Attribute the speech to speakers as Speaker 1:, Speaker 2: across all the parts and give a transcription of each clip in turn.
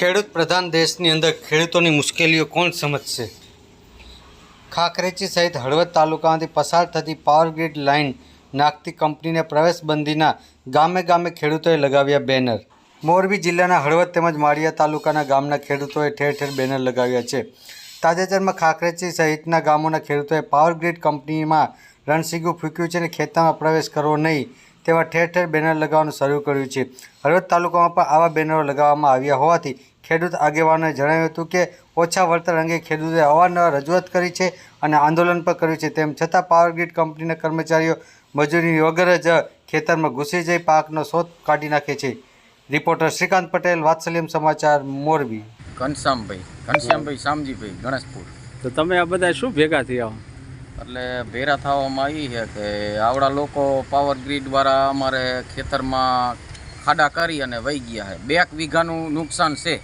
Speaker 1: ખેડૂત પ્રધાન દેશની અંદર ખેડૂતોની મુશ્કેલીઓ કોણ સમજશે? ખાખરેચી સહિત હળવદ તાલુકામાંથી પસાર થતી પાવર ગ્રીડ લાઇન નાખતી કંપનીને પ્રવેશબંધીના ગામે ગામે ખેડૂતોએ લગાવ્યા બેનર. મોરબી જિલ્લાના હળવદ તેમજ માળિયા તાલુકાના ગામના ખેડૂતોએ ઠેર ઠેર બેનર લગાવ્યા છે. તાજેતરમાં ખાખરેચી સહિતના ગામોના ખેડૂતોએ પાવર ગ્રીડ કંપનીમાં રણસીગું ફૂંક્યું છે અને ખેતરમાં પ્રવેશ કરવો નહીં. તેવા ઠેર ઠેર બેનર લગાવવાનું શરૂ કર્યું છે. હળવદ તાલુકામાં પણ આવા બેનરો લગાવવામાં આવ્યા હોવાથી ખેડૂત આગેવાનોએ જણાવ્યું હતું કે ઓછા વળતર અંગે ખેડૂતોએ અવારનવાર રજૂઆત કરી છે અને આંદોલન પણ કર્યું છે. તેમ છતાં પાવર ગ્રીડ કંપનીના કર્મચારીઓ મજૂરી વગર જ ખેતરમાં ઘૂસી જઈ પાકનો શોધ કાઢી નાખે છે. રિપોર્ટર શ્રીકાંત પટેલ વાત્સલ્યમ સમાચાર મોરબી.
Speaker 2: ઘનશ્યામભાઈ ઘનશ્યામભાઈ શામજીભાઈ ગણેશપુર.
Speaker 3: તો તમે આ બધા શું ભેગા થયા?
Speaker 2: એટલે ભેરા થવામાં આવી છે કે આવડા લોકો પાવર ગ્રીડ વાળા અમારે ખેતરમાં ખાડા કરી અને વહી ગયા છે. બે વીઘાનું નુકસાન છે.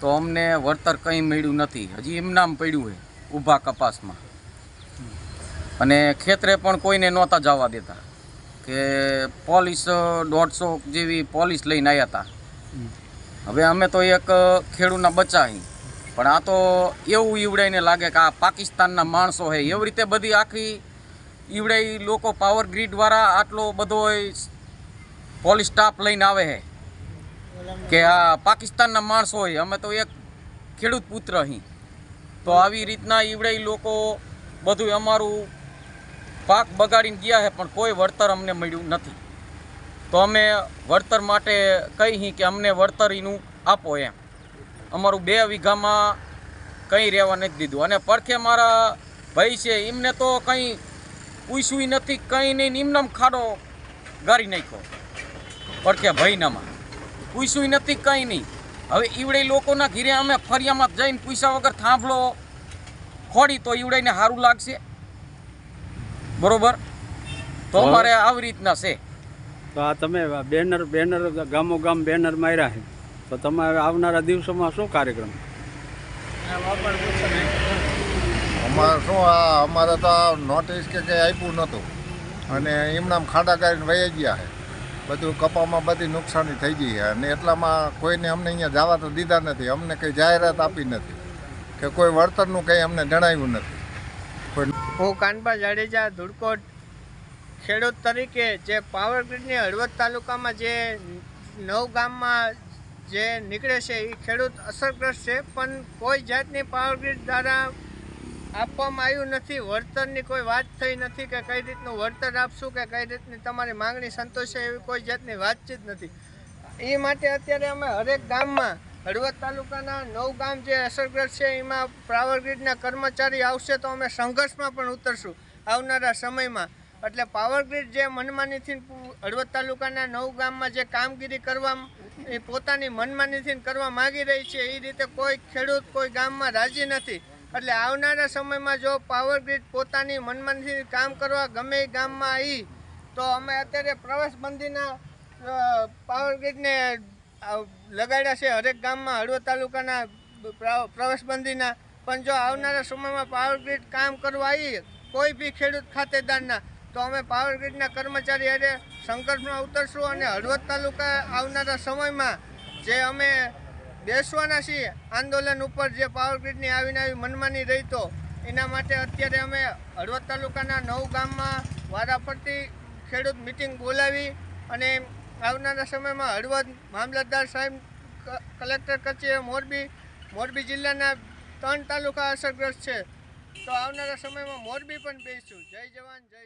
Speaker 2: તો અમને વળતર કંઈ મળ્યું નથી. હજી એમનામ પડ્યું છે ઊભા કપાસમાં. અને ખેતરે પણ કોઈને નહોતા જવા દેતા કે પોલીસ દોઢસો જેવી પોલીસ લઈને આવ્યા હતા હવે અમે તો એક ખેડૂતના બચ્ચા અહીં પણ આ તો એવું ઈવડાઈને લાગે કે આ પાકિસ્તાનના માણસો છે એવી રીતે બધી આખી ઈવડાઈ લોકો પાવર ગ્રીડવાળા આટલો બધો પોલીસ સ્ટાફ લઈને આવે છે કે આ પાકિસ્તાનના માણસો હોય અમે તો એક ખેડૂત પુત્ર અહીં. તો આવી રીતના ઈવડાઈ લોકો બધું અમારું પાક બગાડીને ગયા છે પણ કોઈ વળતર અમને મળ્યું નથી. તો અમે વળતર માટે કહી કે અમને વળતર એનું આપો એમ. અમારું બે વીઘામાં કંઈ રહેવા નથી દીધું. અને પડખે મારા ભાઈ છે એમને તો કંઈ પૂછ્યું નથી કંઈ નહીં ને એમને ખાડો ગારી નાખ્યો. પડખે ભાઈનામાં. પૂછ્યું નથી કંઈ નહીં. હવે ઈવડે લોકોના ઘીરે અમે ફરિયામાં જઈને પૈસા વગર થાંભલો ખોડી તો ઈવડાઈને સારું લાગશે. બરોબર? તો અમારે આવી રીતના છે.
Speaker 3: તો આ તમે બેનર બેનર ગામો ગામ બેનર માર્યા છે. તો તમારે આવનારા દિવસોમાં શું કાર્યક્રમ?
Speaker 4: અમારે શું આ અમારે તો નોટિસ કે કંઈ આપ્યું નહોતું. અને એમનામ ખાડા કરીને વહી ગયા છે. બધું કપામાં બધી નુકસાની થઈ ગઈ છે. અને એટલામાં કોઈને અમને અહીંયા જવા તો દીધા નથી. અમને કંઈ જાહેરાત આપી નથી. કે કોઈ વળતરનું કંઈ અમને જણાવ્યું નથી.
Speaker 5: હું કાનબા જાડેજા ધુડકોટ ખેડૂત તરીકે જે પાવર ગ્રીડની હળવદ તાલુકામાં જે નવ ગામમાં જે નીકળે છે એ ખેડૂત અસરગ્રસ્ત છે, પણ કોઈ જાતની પાવર ગ્રીડ દ્વારા આપવામાં આવ્યું નથી. વળતરની કોઈ વાત થઈ નથી કે કઈ રીતનું વળતર આપશું કે કઈ રીતની તમારી માંગણી સંતોષે એવી કોઈ જાતની વાતચીત નથી. એ માટે અત્યારે અમે હરેક ગામમાં, હળવદ તાલુકાના નવ ગામ જે અસરગ્રસ્ત છે, એમાં પાવર ગ્રીડના કર્મચારી આવશે તો અમે સંઘર્ષમાં પણ ઉતરશું આવનારા સમયમાં. એટલે પાવર ગ્રીડ જે મનમાનીથી હળવદ તાલુકાના નવ ગામમાં જે કામગીરી કરવા એ પોતાની મનમાનીથી કરવા માગી રહી છે. એ રીતે કોઈ ખેડૂત કોઈ ગામમાં રાજી નથી. એટલે આવનારા સમયમાં જો પાવર ગ્રીડ પોતાની મનમાનીથી કામ કરવા ગમે ગામમાં આવી તો અમે અત્યારે પ્રવેશબંધીના અ, પાવર ગ્રીડને લગાડ્યા છે હરેક ગામમાં હળવદ તાલુકાના પ્ર- પ્રવેશબંધીના પણ જો આવનારા સમયમાં પાવર ગ્રીડ કામ કરવા આવી કોઈ બી ખેડૂત ખાતેદારના તો અમે પાવર ગ્રીડના કર્મચારી હારે સંઘર્ષમાં ઉતરશું અને હળવદ તાલુકા આવનારા સમયમાં જે અમે બેસવાના છીએ આંદોલન ઉપર જે પાવર ગ્રીડની આવીને આવી મનમાની રહી તો એના માટે અત્યારે અમે હળવદ તાલુકાના નવ ગામમાં વારાફરતી ખેડૂત મિટિંગ બોલાવી અને આવનારા સમયમાં હળવદ મામલતદાર સાહેબ કલેક્ટર કચેરી મોરબી મોરબી જિલ્લાના ત્રણ તાલુકા અસરગ્રસ્ત છે. તો આવનારા સમયમાં મોરબી પણ બેસીશું. જય જવાન, જય